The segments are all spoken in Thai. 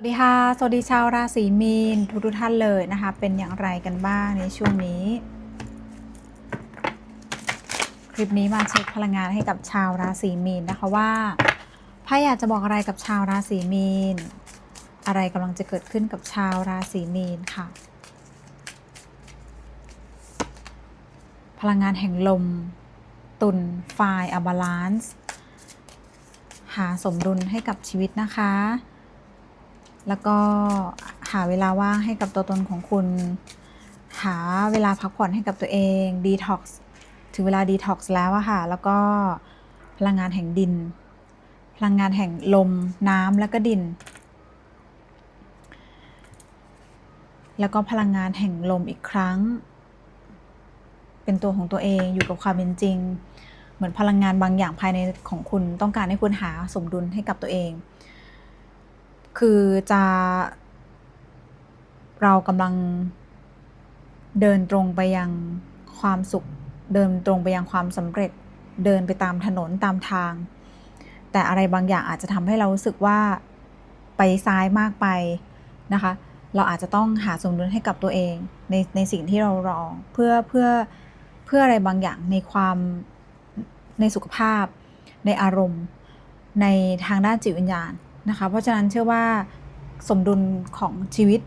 สวัสดีค่ะ สวัสดีชาวราศีมีนทุกทุกท่านเลยนะคะ เป็นอย่างไรกันบ้างในช่วงนี้ คลิปนี้มาเช็คพลังงานให้กับชาวราศีมีนนะคะว่าไพ่อยากจะบอกอะไรกับชาวราศีมีน อะไรกำลังจะเกิดขึ้นกับชาวราศีมีนค่ะ พลังงานแห่งลม ตุนไฟอะบาลานซ์หาสมดุลให้กับชีวิตนะคะ แล้วก็หาเวลาว่างให้กับตัวตนของคุณ หาเวลาพักผ่อนให้กับตัวเองดีท็อกซ์ถึงเวลาดีท็อกซ์แล้วอะค่ะ แล้วก็พลังงานแห่งดิน พลังงานแห่งลมน้ำแล้วก็ดิน แล้วก็พลังงานแห่งลมอีกครั้ง เป็นตัวของตัวเองอยู่กับความเป็นจริง เหมือนพลังงานบางอย่างภายในของคุณต้องการให้คุณหาสมดุลให้กับตัวเอง คือจะ เรากำลังเดินตรงไปยังความสุข เดินตรงไปยังความสำเร็จ เดินไปตามถนนตามทาง แต่อะไรบางอย่างอาจจะทำให้เรารู้สึกว่าไปซ้ายมากไปนะคะ เราอาจจะต้องหาสมดุลให้กับตัวเองในในสิ่งที่เรารองเพื่อเพื่อเพื่ออะไรบางอย่างในความในสุขภาพ ในอารมณ์ ในทางด้านจิตวิญญาณ นะคะ เพราะฉะนั้นเชื่อว่าสมดุลของชีวิต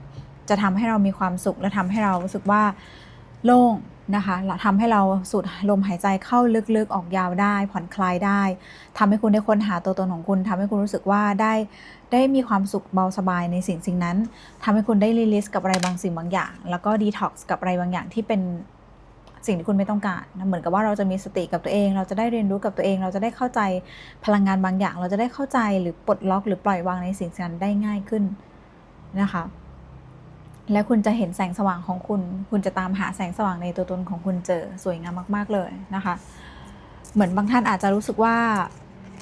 จะทำให้เรามีความสุขและทำให้เรารู้สึกว่าโล่งนะคะและทำให้เราสูดลมหายใจเข้าลึกๆออกยาวได้ ผ่อนคลายได้ทำให้คุณได้ค้นหาตัวตนของคุณทำให้คุณรู้สึกว่าได้ได้มีความสุขเบาสบายในสิ่งสิ่งนั้นทำให้คุณได้รีลิสกับอะไรบางสิ่งบางอย่าง แล้วก็ดีท็อกซ์กับอะไรบางอย่างที่เป็น สิ่งที่คุณไม่ต้องการนะเหมือนกับว่าเราจะมีสติกับตัวเอง เราจะได้เรียนรู้กับตัวเอง เราจะได้เข้าใจพลังงานบางอย่าง เราจะได้เข้าใจหรือปลดล็อก หรือปล่อยวางในสิ่งนั้นได้ง่ายขึ้นนะคะและคุณจะเห็นแสงสว่างของคุณ คุณจะตามหาแสงสว่างในตัวตนของคุณเจอสวยงามมาก ๆ เลยนะคะ เหมือนบางท่านอาจจะรู้สึกว่า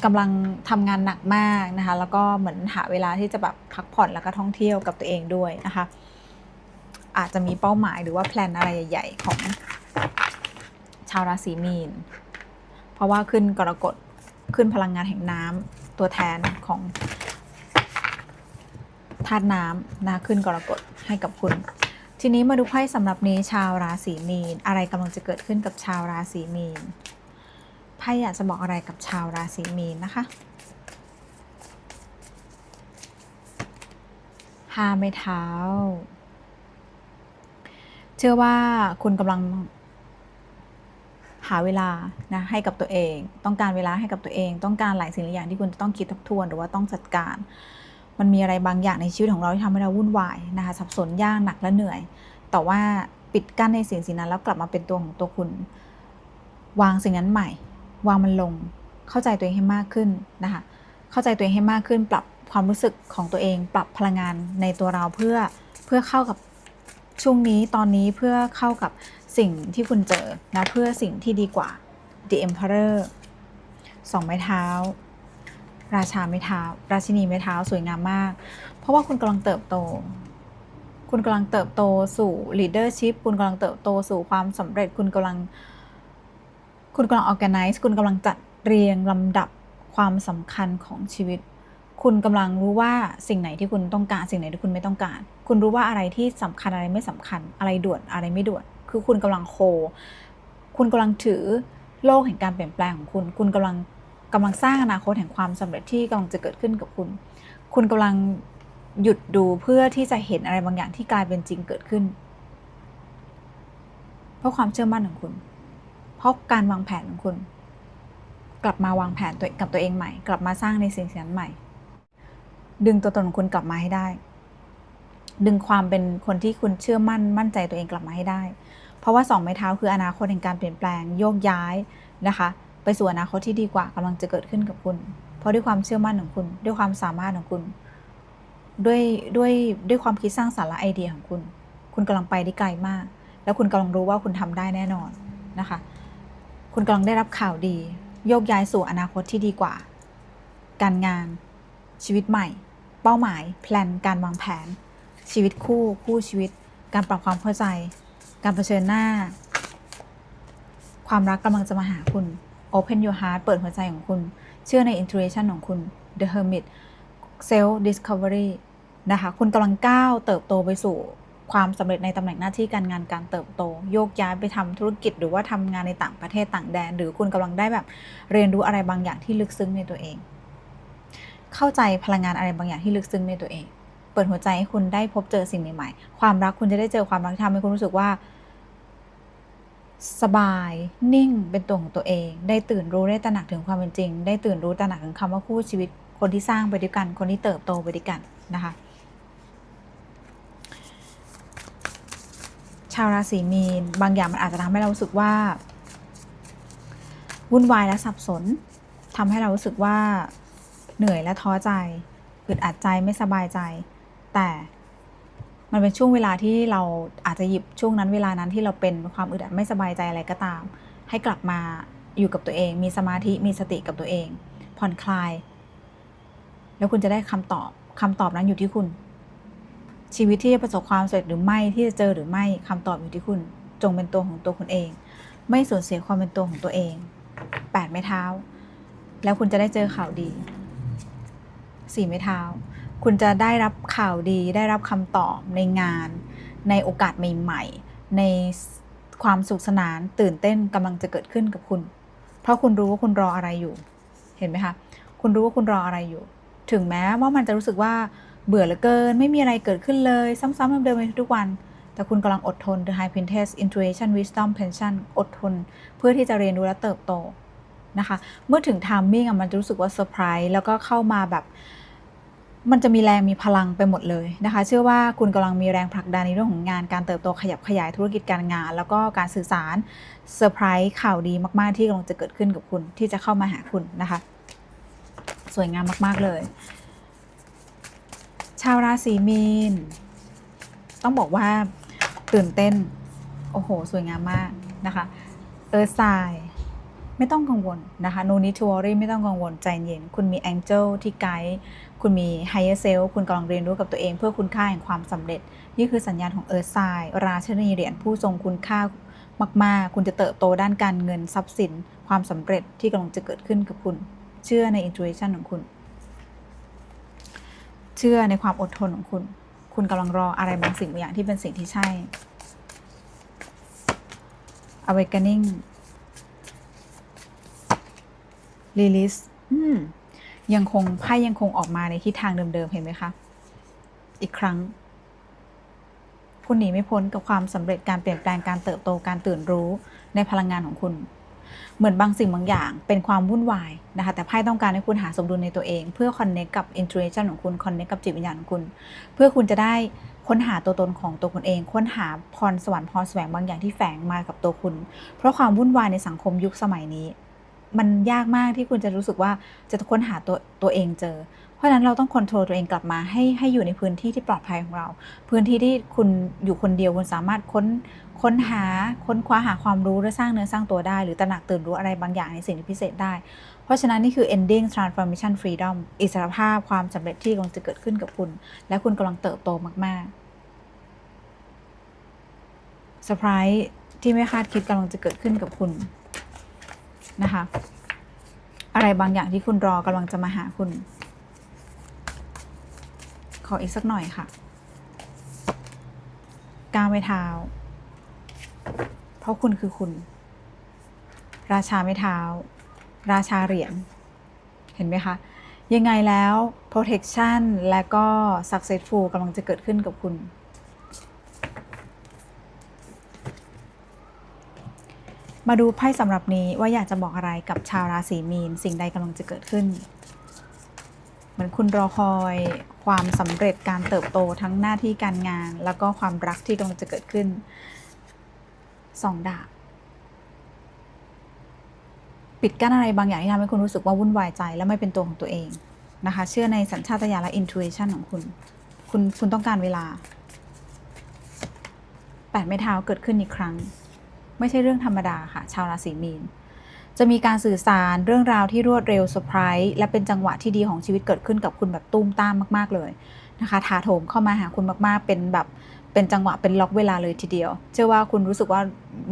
กำลังทำงานหนักมากนะคะ แล้วก็เหมือนหาเวลาที่จะแบบพักผ่อนแล้วก็ท่องเที่ยวกับตัวเองด้วยนะคะ อาจจะมีเป้าหมายหรือว่าแพลนอะไรใหญ่ ๆ ของ ชาวราศีมีน เพราะว่าขึ้นกรกฎขึ้นพลังงานแห่งน้ำตัวแทนของธาตุน้ำนะขึ้นกรกฎให้กับคุณ ทีนี้มาดูไพ่สำหรับนี้ชาวราศีมีน อะไรกำลังจะเกิดขึ้นกับชาวราศีมีนไพ่อยากจะบอกอะไรกับชาวราศีมีนนะคะห้าไม้เท้า เชื่อว่าคุณกำลัง หาเวลานะให้กับตัวเอง ต้องการเวลาให้กับตัวเอง ต้องการหลายสิ่งหลายอย่างที่คุณจะต้องคิดทบทวนหรือว่าต้องจัดการ มันมีอะไรบางอย่างในชีวิตของเราที่ทำให้เราวุ่นวายนะคะสับสนยากหนักและเหนื่อย แต่ว่าปิดกั้นในสิ่งสิ่งนั้นแล้วกลับมาเป็นตัวของตัวคุณ วางสิ่งนั้นใหม่ วางมันลง เข้าใจตัวเองให้มากขึ้นนะคะเข้าใจตัวเองให้มากขึ้น ปรับความรู้สึกของตัวเอง ปรับพลังงานในตัวเราเพื่อเพื่อเข้ากับช่วงนี้ตอนนี้เพื่อเข้ากับ สิ่งที่คุณเจอนะเพื่อสิ่งที่ดีกว่า The Emperor สองไม้เท้า ราชาไม้เท้า ราชินีไม้เท้าสวยงามมาก เพราะว่าคุณกำลังเติบโต คุณกำลังเติบโตสู่ leadership คุณกำลังเติบโตสู่ความสำเร็จ คุณกำลัง คุณกำลัง organize คุณกำลังจัดเรียงลำดับความสำคัญของชีวิต คุณกำลังรู้ว่าสิ่งไหนที่คุณต้องการ สิ่งไหนที่คุณไม่ต้องการ คุณรู้ว่าอะไรที่สำคัญอะไรไม่สำคัญ อะไรด่วนอะไรไม่ด่วน คือคุณกำลังโค คุณกำลังถือโลกแห่งการเปลี่ยนแปลงของคุณ คุณกำลังกำลังสร้างอนาคตแห่งความสำเร็จที่กำลังจะเกิดขึ้นกับคุณ คุณกำลังหยุดดูเพื่อที่จะเห็นอะไรบางอย่างที่กลายเป็นจริงเกิดขึ้น เพราะความเชื่อมั่นของคุณ เพราะการวางแผนของคุณ กลับมาวางแผนตัวกับตัวเองใหม่ กลับมาสร้างในสิ่งนั้นใหม่ ดึงตัวตนของคุณกลับมาให้ได้ ดึงความเป็นคนที่คุณเชื่อมั่นมั่นใจตัวเองกลับมาให้ได้ เพราะว่าสองไม้เท้าคืออนาคตแห่งการเปลี่ยนแปลงโยกย้ายนะคะ ไปสู่อนาคตที่ดีกว่ากำลังจะเกิดขึ้นกับคุณ เพราะด้วยความเชื่อมั่นของคุณ ด้วยความสามารถของคุณ ด้วยด้วยด้วยความคิดสร้างสรรค์และไอเดียของคุณ คุณกำลังไปได้ไกลมาก แล้วคุณกำลังรู้ว่าคุณทำได้แน่นอนนะคะ คุณกำลังได้รับข่าวดี โยกย้ายสู่อนาคตที่ดีกว่า การงาน ชีวิตใหม่ เป้าหมาย แพลนการวางแผน ชีวิตคู่คู่ชีวิต การปรับความเข้าใจ การเผชิญหน้า ความรักกำลังจะมาหาคุณ Open your heart เปิดหัวใจของคุณ เชื่อใน intuition ของคุณ The Hermit Self Discovery นะคะคุณกำลังก้าวเติบโตไปสู่ความสำเร็จในตำแหน่งหน้าที่การงานการเติบโต โยกย้ายไปทำธุรกิจหรือว่าทำงานในต่างประเทศต่างแดน หรือคุณกำลังได้แบบเรียนรู้อะไรบางอย่างที่ลึกซึ้งในตัวเอง เข้าใจพลังงานอะไรบางอย่างที่ลึกซึ้งในตัวเอง ปิดหัวใจให้คุณได้พบเจอสิ่งใหม่ๆ ความรักคุณจะได้เจอความรักที่ทำให้คุณรู้สึกว่า สบายนิ่งเป็นตัวของตัวเอง ได้ตื่นรู้ได้ตระหนักถึงความเป็นจริง ได้ตื่นรู้ตระหนักถึงคำว่าคู่ชีวิต คนที่สร้างไปด้วยกัน คนที่เติบโตไปด้วยกันนะคะ ชาวราศีมีน บางอย่างมันอาจจะทำให้เรารู้สึกว่าวุ่นวายและสับสนทำให้เรารู้สึกว่าเหนื่อยและท้อใจอึดอัดใจไม่สบายใจ แต่มันเป็นช่วงเวลาที่เราอาจจะหยิบช่วงนั้นเวลานั้นที่เราเป็นความอึดอัดไม่สบายใจอะไรก็ตาม ให้กลับมาอยู่กับตัวเอง มีสมาธิมีสติกับตัวเอง ผ่อนคลาย แล้วคุณจะได้คำตอบคำตอบนั้นอยู่ที่คุณ ชีวิตที่จะประสบความสำเร็จหรือไม่ที่จะเจอหรือไม่คำตอบอยู่ที่คุณ จงเป็นตัวของตัวคุณเอง ไม่สูญเสียความเป็นตัวของตัวเองแปดไม้เท้า แล้วคุณจะได้เจอข่าวดีสี่ไม้เท้า คุณจะได้รับข่าวดี ได้รับคำตอบในงาน ในโอกาสใหม่ ๆ ในความสุขสนานตื่นเต้นกำลังจะเกิดขึ้นกับคุณ เพราะคุณรู้ว่าคุณรออะไรอยู่ เห็นไหมคะคุณรู้ว่าคุณรออะไรอยู่ ถึงแม้ว่ามันจะรู้สึกว่าเบื่อเหลือเกิน ไม่มีอะไรเกิดขึ้นเลย ซ้ำๆเดิมๆในทุกวัน แต่คุณกำลังอดทน The High Priestess Intuition Wisdom Pension อดทน เพื่อที่จะเรียนรู้และเติบโตนะคะ เมื่อถึงทามมิ่งมันจะรู้สึกว่าเซอร์ไพรส์แล้วก็เข้ามาแบบ มันจะมีแรงมีพลังไปหมดเลยนะคะ เชื่อว่าคุณกำลังมีแรงผลักดันในเรื่องของงานการเติบโตขยับขยายธุรกิจการงาน แล้วก็การสื่อสารเซอร์ไพรส์ข่าวดีมากๆที่กำลังจะเกิดขึ้นกับคุณที่จะเข้ามาหาคุณนะคะ สวยงามมาก ๆเลย ชาวราศีมีน ต้องบอกว่าตื่นเต้น โอ้โห สวยงามมากนะคะ เออสาย ไม่ต้องกังวลนะคะ no need to worry ไม่ต้องกังวลใจเย็น คุณมี angel ที่ไกด์ คุณมี higher self คุณกำลังเรียนรู้กับตัวเองเพื่อคุณค่าแห่งความสำเร็จ นี่คือสัญญาณของเออร์ไซราชนีเหรียญผู้ทรงคุณค่ามาก ๆ คุณจะเติบโตด้านการเงินทรัพย์สิน ความสำเร็จที่กำลังจะเกิดขึ้นกับคุณ เชื่อใน intuition ของคุณ เชื่อในความอดทนของคุณ คุณกำลังรออะไรบางสิ่งบางอย่างที่เป็นสิ่งที่ใช่ awakening release อืมยังคงไพ่ยังคงออกมาในทิศทางเดิมๆ เห็นไหมคะ อีกครั้ง คุณหนีไม่พ้นกับความสำเร็จการเปลี่ยนแปลงการเติบโตการตื่นรู้ในพลังงานของคุณ เหมือนบางสิ่งบางอย่างเป็นความวุ่นวายนะคะ แต่ไพ่ต้องการให้คุณหาสมดุลในตัวเอง เพื่อคอนเน c กับ intuition ของคุณคอนเน c กับจิตวิญญาณของคุณ เพื่อคุณจะได้ค้นหาตัวตนของตัวคุณเอง ค้นหาพรสวรรค์พรแสวงบางอย่างที่แฝงมากับตัวคุณ เพราะความวุ่นวายในสังคมยุคสมัยนี้ มันยากมากที่คุณจะรู้สึกว่าจะค้นหาตัวตัวเองเจอ เพราะฉะนั้นเราต้องควบคุมตัวเองกลับมาให้ให้อยู่ในพื้นที่ที่ปลอดภัยของเรา พื้นที่ที่คุณอยู่คนเดียวคุณสามารถค้นค้นหาค้นคว้าหาความรู้และสร้างเนื้อสร้างตัวได้ หรือตระหนักตื่นรู้อะไรบางอย่างในสิ่งที่พิเศษได้ เพราะฉะนั้นนี่คือ ending transformation freedom อิสรภาพความสำเร็จที่กำลังจะเกิดขึ้นกับคุณ และคุณกำลังเติบโตมากๆเซอร์ไพรส์ที่ไม่คาดคิดกำลังจะเกิดขึ้นกับคุณ นะคะ อะไรบางอย่างที่คุณรอกำลังจะมาหาคุณ ขออีกสักหน่อยค่ะก้าวไม่เท้า เพราะคุณคือคุณ ราชาไม่เท้า ราชาเหรียญเห็นไหมคะยังไงแล้ว protection และก็ successful กำลังจะเกิดขึ้นกับคุณ มาดูไพ่สำหรับนี้ว่าอยากจะบอกอะไรกับชาวราศีมีน สิ่งใดกำลังจะเกิดขึ้น เหมือนคุณรอคอยความสำเร็จการเติบโตทั้งหน้าที่การงาน แล้วก็ความรักที่กำลังจะเกิดขึ้นสองดาบปิดกั้นอะไรบางอย่างที่ทำให้คุณรู้สึกว่าวุ่นวายใจ และไม่เป็นตัวของตัวเองนะคะ เชื่อในสัญชาตญาณและ intuition ของคุณ คุณ คุณต้องการเวลาแปดไม้เท้าเกิดขึ้นอีกครั้ง ไม่ใช่เรื่องธรรมดาค่ะ ชาวราศีมีน จะมีการสื่อสารเรื่องราวที่รวดเร็วเซอร์ไพรส์และเป็นจังหวะที่ดีของชีวิตเกิดขึ้นกับคุณแบบตุ้มตามมาก ๆเลยนะคะถาโถมเข้ามาหาคุณมาก ๆ เป็นแบบเป็นจังหวะเป็นล็อกเวลาเลยทีเดียว เชื่อว่าคุณรู้สึกว่า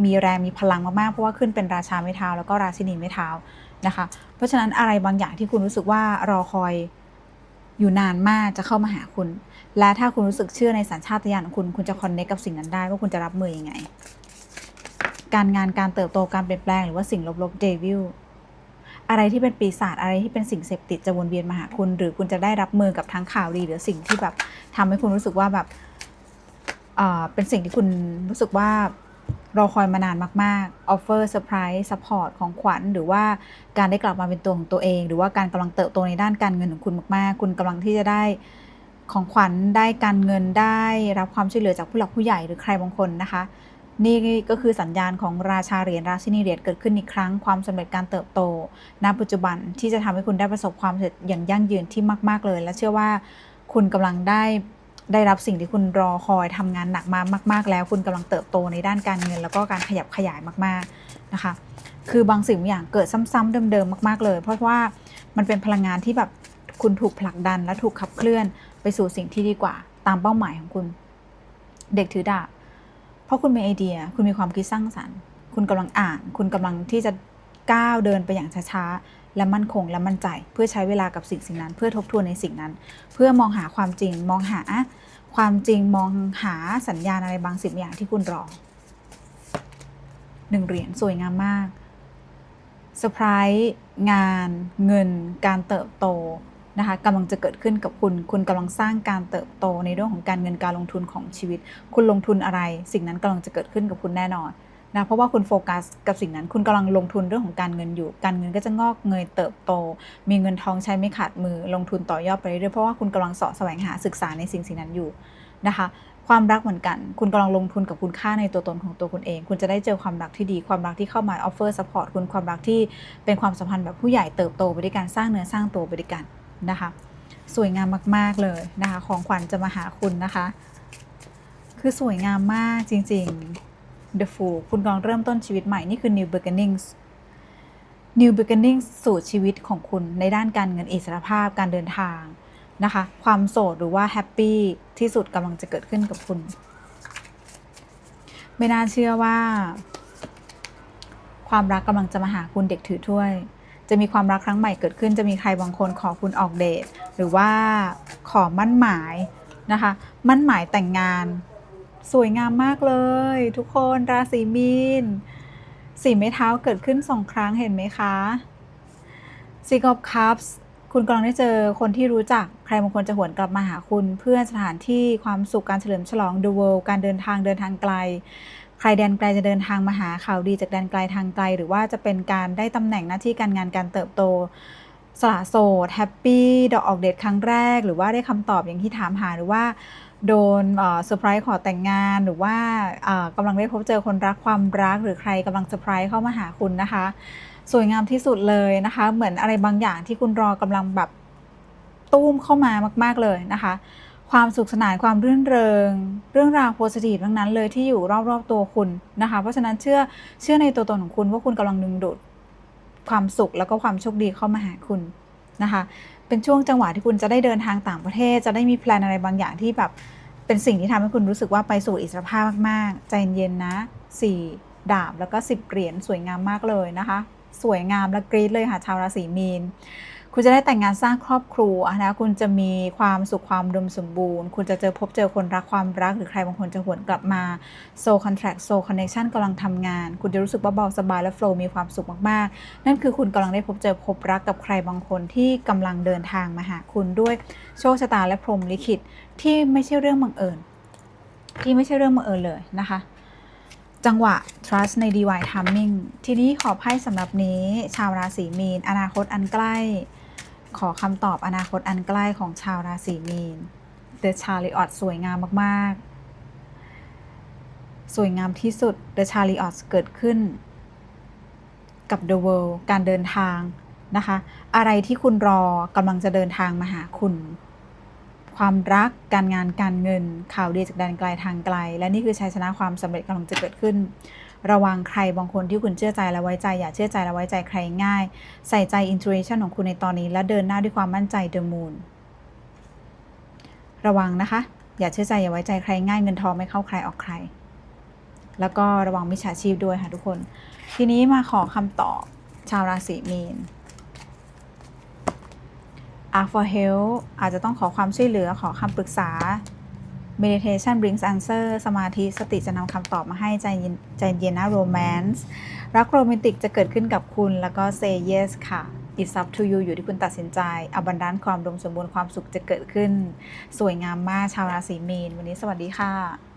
มีแรงมีพลังมาก ๆ เพราะว่าขึ้นเป็นราชาไม้เท้าแล้วก็ราชินีไม้เท้านะคะ เพราะฉะนั้นอะไรบางอย่างที่คุณรู้สึกว่ารอคอยอยู่นานมากจะเข้ามาหาคุณ และถ้าคุณรู้สึกเชื่อในสัญชาตญาณของคุณ คุณจะคอนเนคกับสิ่งนั้นได้ว่าคุณจะรับมือยังไง การงานการเติบโตการเปลี่ยนแปลงหรือว่าสิ่งลบๆเดวิลอะไรที่เป็นปีศาจอะไรที่เป็นสิ่งเสพติดจะวนเวียนมาหาคุณ หรือคุณจะได้รับมือกับทั้งข่าวดีหรือสิ่งที่แบบทำให้คุณรู้สึกว่าแบบเอ่อเป็นสิ่งที่คุณรู้สึกว่ารอคอยมานานมากๆ offer surprise support ของขวัญ หรือว่าการได้กลับมาเป็นตัวของตัวเอง หรือว่าการกำลังเติบโตในด้านการเงินของคุณมากๆ คุณกำลังที่จะได้ของขวัญได้การเงินได้รับความช่วยเหลือจากผู้หลักผู้ใหญ่หรือใครบางคนนะคะ นี่ก็คือสัญญาณของราชาเหรียญราชินีเหรียญเกิดขึ้นอีกครั้งความสำเร็จการเติบโต ณ ปัจจุบันที่จะทำให้คุณได้ประสบความสำเร็จอย่างยั่งยืนที่มาก ๆเลย และเชื่อว่าคุณกำลังได้ได้รับสิ่งที่คุณรอคอยทำงานหนักมามาก ๆ แล้ว คุณกำลังเติบโตในด้านการเงิน แล้วก็การขยับขยายมากๆนะคะ คือบางสิ่งบางอย่างเกิดซ้ำๆเดิมๆมาก ๆเลย เพราะว่ามันเป็นพลังงานที่แบบคุณถูกผลักดันและถูกขับเคลื่อนไปสู่สิ่งที่ดีกว่า ตามเป้าหมายของคุณ เด็กถือดาบ เพราะคุณมีไอเดีย คุณมีความคิดสร้างสรรค์ คุณกำลังอ่าน คุณกำลังที่จะก้าวเดินไปอย่างช้าๆ และมั่นคงและมั่นใจ เพื่อใช้เวลากับสิ่งสิ่งนั้น เพื่อทบทวนในสิ่งนั้น เพื่อมองหาความจริง มองหาความจริง มองหาสัญญาณอะไรบางสิ่งบางอย่างที่คุณรอหนึ่งเหรียญสวยงามมากเซอร์ไพรส์งาน เงิน การเติบโต นะคะกำลังจะเกิดขึ้นกับคุณ คุณกำลังสร้างการเติบโตในเรื่องของการเงินการลงทุนของชีวิต คุณลงทุนอะไร สิ่งนั้นกำลังจะเกิดขึ้นกับคุณแน่นอนนะเพราะว่าคุณโฟกัสกับสิ่งนั้น คุณกำลังลงทุนเรื่องของการเงินอยู่ การเงินก็จะงอกเงยเติบโต มีเงินทองใช้ไม่ขาดมือ ลงทุนต่อยอดไปเรื่อยๆเพราะว่าคุณกำลังสาะแสวงหาศึกษาในสิ่งสิ่งนั้นอยู่นะคะความรักเหมือนกัน คุณกำลังลงทุนกับคุณค่าในตัวตนของตัวคุณเอง คุณจะได้เจอความรักที่ดี ความรักที่เข้ามาออฟเฟอร์ซัพพอร์ตคุณ ความรักที่เป็นความสัมพันธ์แบบผู้ใหญ่เติบโตไปด้วยกัน สร้างเนื้อสร้างตัวไปด้วยกัน นะคะ สวยงามมาก ๆ เลยนะคะ ของขวัญจะมาหาคุณนะคะ คือสวยงามมากจริง ๆ The Fool คุณกำลังเริ่มต้นชีวิตใหม่ นี่คือ New Beginnings New Beginnings สู่ชีวิตของคุณในด้านการเงินอิสรภาพการเดินทางนะคะ ความโสดหรือว่าแฮปปี้ที่สุดกำลังจะเกิดขึ้นกับคุณ ไม่น่าเชื่อว่า ความรักกำลังจะมาหาคุณเด็กถือถ้วย จะมีความรักครั้งใหม่เกิดขึ้น จะมีใครบางคนขอคุณออกเดทหรือว่าขอมั่นหมายนะคะ มั่นหมายแต่งงาน สวยงามมากเลย ทุกคนราศีมีนสีไม้เท้าเกิดขึ้นสองครั้งเห็นไหมคะ Six of Cups คุณกำลังได้เจอคนที่รู้จักใครบางคนจะหวนกลับมาหาคุณ เพื่อสถานที่ความสุขการเฉลิมฉลอง The World การเดินทางเดินทางไกล ใครแดนไกลจะเดินทางมาหาข่าวดีจากแดนไกลทางไกล หรือว่าจะเป็นการได้ตำแหน่งหน้าที่การงานการเติบโต สละโสดแฮปปี้ดอกออกเดทครั้งแรก หรือว่าได้คำตอบอย่างที่ถามหาหรือว่าโดนเซอร์ไพรส์ขอแต่งงานหรือว่าเอ่อกำลังได้พบเจอคนรักความรักหรือใครกำลังเซอร์ไพรส์เข้ามาหาคุณนะคะ สวยงามที่สุดเลยนะคะ เหมือนอะไรบางอย่างที่คุณรอกำลังแบบตุ้มเข้ามามาก ๆเลยนะคะ ความสุขสนานความรื่นเริง เรื่องราวโพสิทีฟทั้งนั้นเลยที่อยู่รอบๆตัวคุณนะคะ เพราะฉะนั้นเชื่อเชื่อในตัวตนของคุณว่าคุณกำลังดึงดูดความสุขแล้วก็ความโชคดีเข้ามาหาคุณนะคะ เป็นช่วงจังหวะที่คุณจะได้เดินทางต่างประเทศ จะได้มีแพลนอะไรบางอย่างที่แบบเป็นสิ่งที่ทำให้คุณรู้สึกว่าไปสู่อิสรภาพมากๆ ใจเย็นนะสี่ดาบแล้วก็สิบเหรียญสวยงามมากเลยนะคะ สวยงามและกรี๊ดเลยค่ะชาวราศีมีน คุณจะได้แต่งงานสร้างครอบครัวนะคุณจะมีความสุขความดมสมบูรณ์ คุณจะเจอพบเจอคนรักความรัก หรือใครบางคนจะหวนกลับมาโซคอนแท c t โซคอนเน c ชันกำลังทำงาน คุณจะรู้สึกว่าเบาสบายและโฟล์มีความสุขมากๆ นั่นคือคุณกำลังได้พบเจอพบรักกับใครบางคนที่กำลังเดินทางมาหาคุณด้วยโชคชะตาและพรหมลิขิตที่ไม่ใช่เรื่องบังเอิญที่ไม่ใช่เรื่องบังเอิญเลยนะคะจังหวะ trust ใน divine timing ทีนี้ขอไพ่สำหรับนี้ ชาวราศีมีน อนาคตอันใกล้ ขอคำตอบอนาคตอันใกล้ของชาวราศีมีน The Chariot สวยงามมาก ๆ สวยงามที่สุด The Chariot เกิดขึ้น กับ The World การเดินทางนะคะ อะไรที่คุณรอกำลังจะเดินทางมาหาคุณ ความรักการงานการเงินข่าวดีจากแดนไกลทางไกล และนี่คือชัยชนะความสำเร็จกำลังจะเกิดขึ้น ระวังใครบางคนที่คุณเชื่อใจและไว้ใจอย่าเชื่อใจและไว้ใจใครง่าย ใส่ใจ intuition ของคุณในตอนนี้ และเดินหน้าด้วยความมั่นใจ the moon ระวังนะคะ อย่าเชื่อใจอย่าไว้ใจใครง่ายเงินทองไม่เข้าใครออกใคร แล้วก็ระวังมิจฉาชีพด้วยค่ะทุกคน ทีนี้มาขอคำตอบชาวราศีมีน ask for help อาจจะต้องขอความช่วยเหลือขอคำปรึกษา meditation brings answer สมาธิสติจะนำคำตอบมาให้ใจเย็นใจเย็นนะ romance รักโรแมนติกจะเกิดขึ้นกับคุณแล้วก็ say yes ค่ะ it's up to you อยู่ที่คุณตัดสินใจ abundant ความดมสมบูรณ์ความสุขจะเกิดขึ้น สวยงามมากชาวราศีมีน วันนี้สวัสดีค่ะ